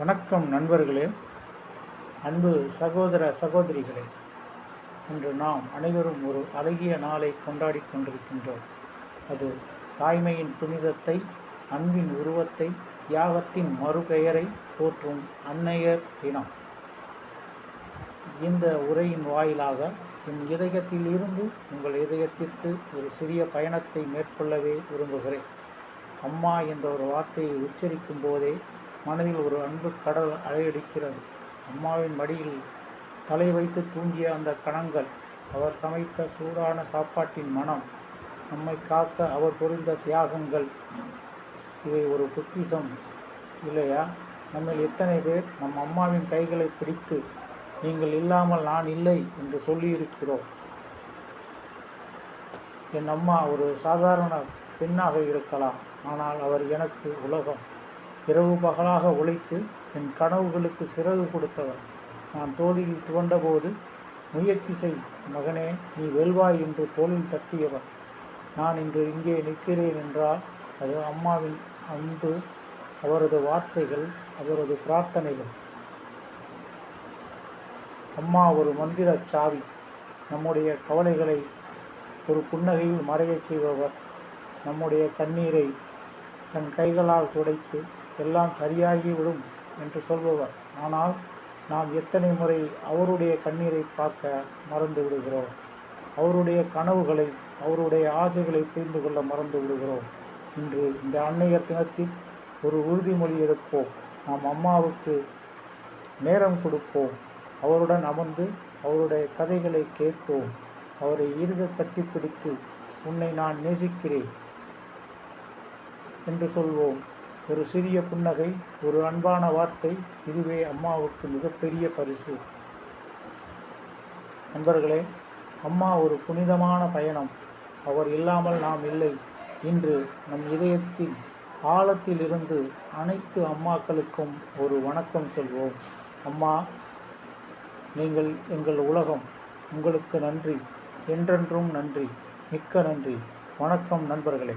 வணக்கம் நண்பர்களே அன்பு சகோதர சகோதரிகளே. இன்று நாம் அனைவரும் ஒரு அழகிய நாளை கொண்டாடி கொண்டிருக்கின்றோம். அது தாய்மையின் புனிதத்தை அன்பின் உருவத்தை தியாகத்தின் மறுபெயரை போற்றும் அன்னையர் தினம். இந்த உரையின் வாயிலாக என் இதயத்தில் இருந்து உங்கள் இதயத்திற்கு ஒரு சிறிய பயணத்தை மேற்கொள்ளவே விரும்புகிறேன். அம்மா என்ற ஒரு வார்த்தையை உச்சரிக்கும் போதே மனதில் ஒரு அன்பு கடல் அலையடிக்கிறது. அம்மாவின் மடியில் தலை வைத்து தூங்கிய அந்த கணங்கள் அவர் சமைத்த சூடான சாப்பாட்டின் மனம் நம்மை காக்க அவர் புரிந்த தியாகங்கள் இவை ஒரு பொக்கிசம் இல்லையா? நம்மில் எத்தனை பேர் நம் அம்மாவின் கைகளை பிடித்து நீங்கள் இல்லாமல் நான் இல்லை என்று சொல்லியிருக்கிறோம். என் அம்மா ஒரு சாதாரண பெண்ணாக இருக்கலாம் ஆனால் அவர் எனக்கு உலகம். இரவு பகலாக உழைத்து என் கனவுகளுக்கு சிறகு கொடுத்தவர் நான் தோளில் துவண்டபோது முயற்சி செய் மகனே நீ வெல்வாய் என்று தோளில் தட்டியவர் நான் இன்று இங்கே நிற்கிறேன் என்றால் அது அம்மாவின் அன்பு அவரது வார்த்தைகள் அவரது பிரார்த்தனைகள். அம்மா ஒரு மந்திர சாவி. நம்முடைய கவலைகளை ஒரு புன்னகையில் மறையச் செய்பவர். நம்முடைய கண்ணீரை தன் கைகளால் துடைத்து எல்லாம் சரியாகிவிடும் என்று சொல்பவர். ஆனால் நாம் எத்தனை முறை அவருடைய கண்ணீரை பார்க்க மறந்து விடுகிறோம். அவருடைய கனவுகளை அவருடைய ஆசைகளை புரிந்து கொள்ள மறந்து விடுகிறோம். இன்று இந்த அன்னையர் தினத்தில் ஒரு உறுதிமொழி எடுப்போம். நாம் அம்மாவுக்கு நேரம் கொடுப்போம். அவருடன் அமர்ந்து அவருடைய கதைகளை கேட்போம். அவரை இருக கட்டிப்பிடித்து உன்னை நான் நேசிக்கிறேன் என்று சொல்வோம். ஒரு சிறிய புன்னகை ஒரு அன்பான வார்த்தை இதுவே அம்மாவுக்கு மிகப்பெரிய பரிசு. நண்பர்களே அம்மா ஒரு புனிதமான பயணம். அவர் இல்லாமல் நாம் இல்லை. இன்று நம் இதயத்தில் ஆழத்தில் இருந்து அனைத்து அம்மாக்களுக்கும் ஒரு வணக்கம் சொல்வோம். அம்மா நீங்கள் எங்கள் உலகம் உங்களுக்கு நன்றி. என்றென்றும் நன்றி. மிக்க நன்றி. வணக்கம் நண்பர்களே.